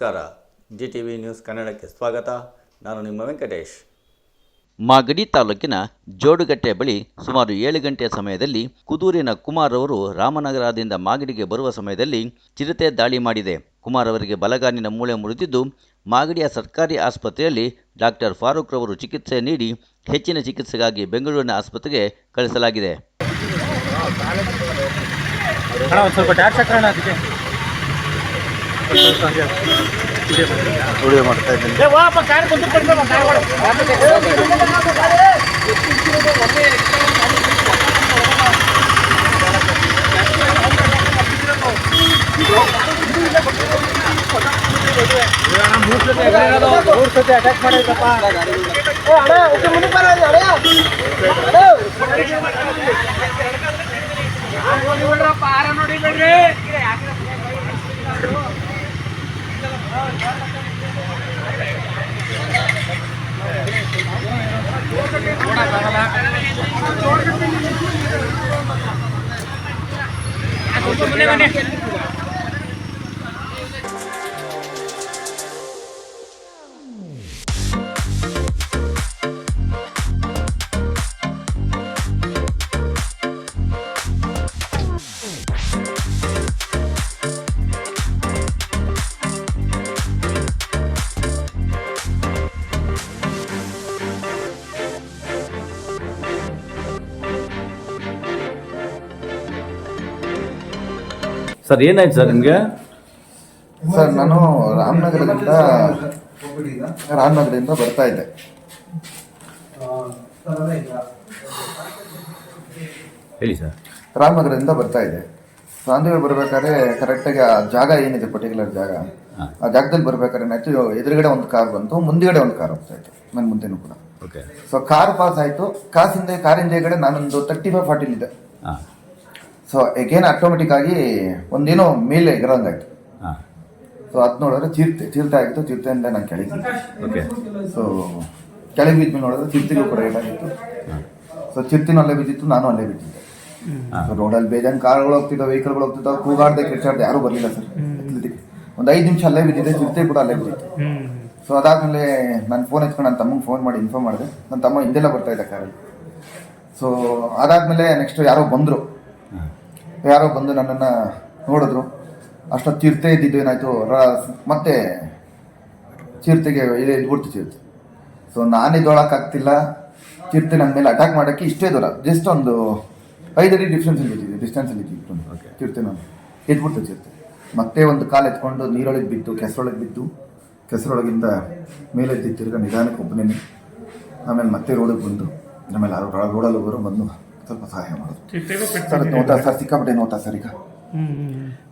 ನಮಸ್ಕಾರ. G T V news ಕನ್ನಡಕ್ಕೆ ಸ್ವಾಗತ. ನಾನು ನಿಮ್ಮ ವೆಂಕಟೇಶ್. ಮಾಗಡಿ ತಾಲೂಕಿನ ಜೋಡುಗಟ್ಟೆ ಬಳಿ ಸುಮಾರು ಏಳು ಗಂಟೆಯ ಸಮಯದಲ್ಲಿ ಕುದೂರಿನ ಕುಮಾರ್ ಅವರು ರಾಮನಗರದಿಂದ ಮಾಗಡಿಗೆ ಬರುವ ಸಮಯದಲ್ಲಿ ಚಿರತೆ ದಾಳಿ ಮಾಡಿದೆ. ಕುಮಾರ್ ಅವರಿಗೆ ಬಲಗಾಲಿನ ಮೂಳೆ ಮುರಿದಿದ್ದು ಮಾಗಡಿಯ ಸರ್ಕಾರಿ ಆಸ್ಪತ್ರೆಯಲ್ಲಿ ಡಾಕ್ಟರ್ ಫಾರೂಕ್ ರವರು ಚಿಕಿತ್ಸೆ ನೀಡಿ ಹೆಚ್ಚಿನ ಚಿಕಿತ್ಸೆಗಾಗಿ ಬೆಂಗಳೂರಿನ ಆಸ್ಪತ್ರೆಗೆ ಕಳಿಸಲಾಗಿದೆ. ವಿಡಿಯೋ ಮಾಡ್ತಾ ಇದ್ದೀನಿ ಏ ವಾಪ ಕಾರ್ ಬಂದು ಕೊಡ್ಬೇಕು ಕಾರ್ಗಳು ಮೂರು ಸತಿ ಅಟ್ಯಾಕ್ ಮಾಡೈತಪ್ಪ ಏ ಅಣ್ಣ ಓಕೆ ಮುಂದೆ ಬರ ಅಣ್ಣ 我们那个。ಸರ್ ಏನಾಯ್ತು ಸರ್ ನಿಮಗೆ? ಸರ್ ನಾನು ರಾಮನಗರದಿಂದ ರಾಮನಗರದಿಂದ ಬರ್ತಾ ಇದ್ದೆ. ಹೇಳಿ ಸರ್. ರಾಮನಗರದಿಂದ ಬರ್ತಾ ಇದ್ದೆ. ಸಾಂದಿಗಳು ಬರ್ಬೇಕಾದ್ರೆ ಕರೆಕ್ಟಾಗಿ ಆ ಜಾಗ ಏನಿದೆ ಪರ್ಟಿಕ್ಯುಲರ್ ಜಾಗ? ಆ ಜಾಗದಲ್ಲಿ ಬರ್ಬೇಕಾದ್ರೆ ಏನಾಯ್ತು ಎದುರುಗಡೆ ಒಂದು ಕಾರ್ ಬಂತು ಮುಂದೆಗಡೆ ಒಂದು ಕಾರ್ ಹೋಗ್ತಾ ಇತ್ತು ನನ್ನ ಮುಂದೆನೂ ಕೂಡ. ಓಕೆ ಸೊ ಕಾರ್ ಪಾಸ್ ಆಯಿತು. ಕಾಸಿಂದ ಕಾರಿಂದ ಕಡೆ ನಾನೊಂದು ತರ್ಟಿ ಫೈವ್ ಫಾರ್ಟಿಲಿದ್ದೆ ಸೊ ಎಗೇನ್ ಆಟೋಮೆಟಿಕ್ ಆಗಿ ಒಂದೇನೋ ಮೇಲೆ ಎಗರಂಗಾಯ್ತು ಹಾಂ. ಸೊ ಅದು ನೋಡಿದ್ರೆ ಚಿರ್ತೆ ಚಿರ್ತೆ ಆಗಿತ್ತು ಚಿರ್ತೆಯಿಂದ ನಾನು ಕೆಳಗೆ. ಓಕೆ ಸೊ ಕೆಳಗೆ ಬಿದ್ದ ನೋಡಿದ್ರೆ ಚಿರ್ತಿಗೂ ಕೂಡ ಏನಾಗಿತ್ತು? ಸೊ ಚಿರ್ತಿನೂ ಅಲ್ಲೇ ಬಿದ್ದಿತ್ತು ನಾನು ಅಲ್ಲೇ ಬಿದ್ದಿದ್ದೆ. ಸೊ ರೋಡಲ್ಲಿ ಬೇಜಾನ್ ಕಾರ್ಗಳು ಹೋಗ್ತಿದ್ದಾವೆ ವೆಹಿಕಲ್ಗಳು ಹೋಗ್ತಿದ್ದಾವೆ ಕೂಗಾಡ್ದೆ ಕಿರ್ಚಾಡ್ದೆ ಯಾರೂ ಬರಲಿಲ್ಲ ಸರ್. ಒಂದು ಐದು ನಿಮಿಷ ಅಲ್ಲೇ ಬಿದ್ದಿದ್ದೆ ಚಿರ್ತೆ ಕೂಡ ಅಲ್ಲೇ ಬಿದ್ದಿತ್ತು. ಸೊ ಅದಾದ್ಮೇಲೆ ನಾನು ಫೋನ್ ಹಚ್ಕೊಂಡು ನನ್ನ ತಮ್ಮಗೆ ಫೋನ್ ಮಾಡಿ ಇನ್ಫಾರ್ಮ್ ಮಾಡಿದೆ. ನನ್ನ ತಮ್ಮ ಹಿಂದೆಲ್ಲ ಬರ್ತಾ ಇದ್ದ ಕಾರಲ್ಲಿ. ಸೊ ಅದಾದ್ಮೇಲೆ ನೆಕ್ಸ್ಟ್ ಯಾರೋ ಬಂದರು. ಯಾರೋ ಬಂದು ನನ್ನನ್ನು ನೋಡಿದ್ರು. ಅಷ್ಟೊತ್ತು ಚಿರತೆ ಇದ್ದಿದ್ದು ಏನಾಯ್ತು? ರ- ಮತ್ತೆ ಚಿರತೆಗೆ ಇದೆ ಇದ್ಬಿಡ್ತು ಚಿರತೆ ಸೊ ನಾನು ಇದ್ದೊಳಕ್ಕಾಗ್ತಿಲ್ಲ ಚಿರತೆ ನನ್ನ ಮೇಲೆ ಅಟ್ಯಾಕ್ ಮಾಡೋಕ್ಕೆ ಇಷ್ಟೇ ದೂರ. ಜಸ್ಟ್ ಒಂದು ಐದು ಅಡಿ ಡಿಫ್ರೆನ್ಸಲ್ಲಿ ಇದ್ದಿದ್ದು ಡಿಸ್ಟೆನ್ಸಲ್ಲಿ Okay. ಚಿರತೆ ನಾನು. ಎದ್ಬಿಡ್ತು ಚಿರತೆ ಮತ್ತೆ ಒಂದು ಕಾಲು ಎತ್ಕೊಂಡು ನೀರೊಳಗೆ ಬಿದ್ದು ಕೆಸರೊಳಗೆ ಬಿದ್ದು ಕೆಸರೊಳಗಿಂದ ಮೇಲೆ ಎದ್ದು ತಿರ್ಗಾ ನಿಧಾನಕ್ಕೆ ಒಬ್ಬನೇ ಆಮೇಲೆ ಮತ್ತೆ ರೋಡಿಗೆ ಬಂದು ಆಮೇಲೆ ರೋಡಲ್ಲಿ ಹೋಗೋರು ಬಂದು ಸ್ವಲ್ಪ ಸಹಾಯ ಮಾಡೋದು. ಸರ್ ನೋತಾ ಸರ್ ಸಿಕ್ಕಾಪಟ್ಟೆ ನೋತಾ ಸರ್ ಈಗ.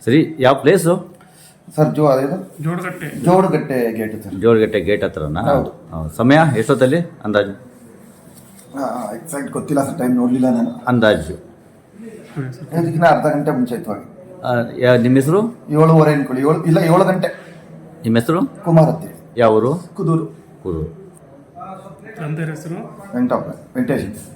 ಸರಿ ಯಾವ ಪ್ಲೇಸು ಸರ್ ಜೋ ಅದೇನು Jodagatte. Jodugatte gate sir. Jodugatte gate ಹತ್ರನಾ? ಹೌದು. ಹೌದು. ಸಮಯ ಎಷ್ಟೊತ್ತಲ್ಲಿ? ಅಂದಾಜು. ಎಕ್ಸಾಕ್ಟ್ ಗೊತ್ತಿಲ್ಲ ಸರ್ ಟೈಮ್ ನೋಡಲಿಲ್ಲ ನಾನು. ಅಂದಾಜು. ಇದಕ್ಕಿಂತ ಅರ್ಧ ಗಂಟೆ ಮುಂಚೆ ಆ, ಯಾ- ನಿಮ್ಮ ಹೆಸರು? ಏಳುವರೆ ಅನ್ಕೊಳ್ಳಿ. ಏಳು ಇಲ್ಲ ಏಳು ಗಂಟೆ. ನಿಮ್ಮ ಹೆಸರು? ಕುಮಾರ್ ಅತ್ತೆ ಯಾವ ಊರು? ಕುದೂರು. ಕೂದೂರು. ಹೆಸರು? ವೆಂಕಟಪ್ಪ ವೆಂಕಟೇಶ್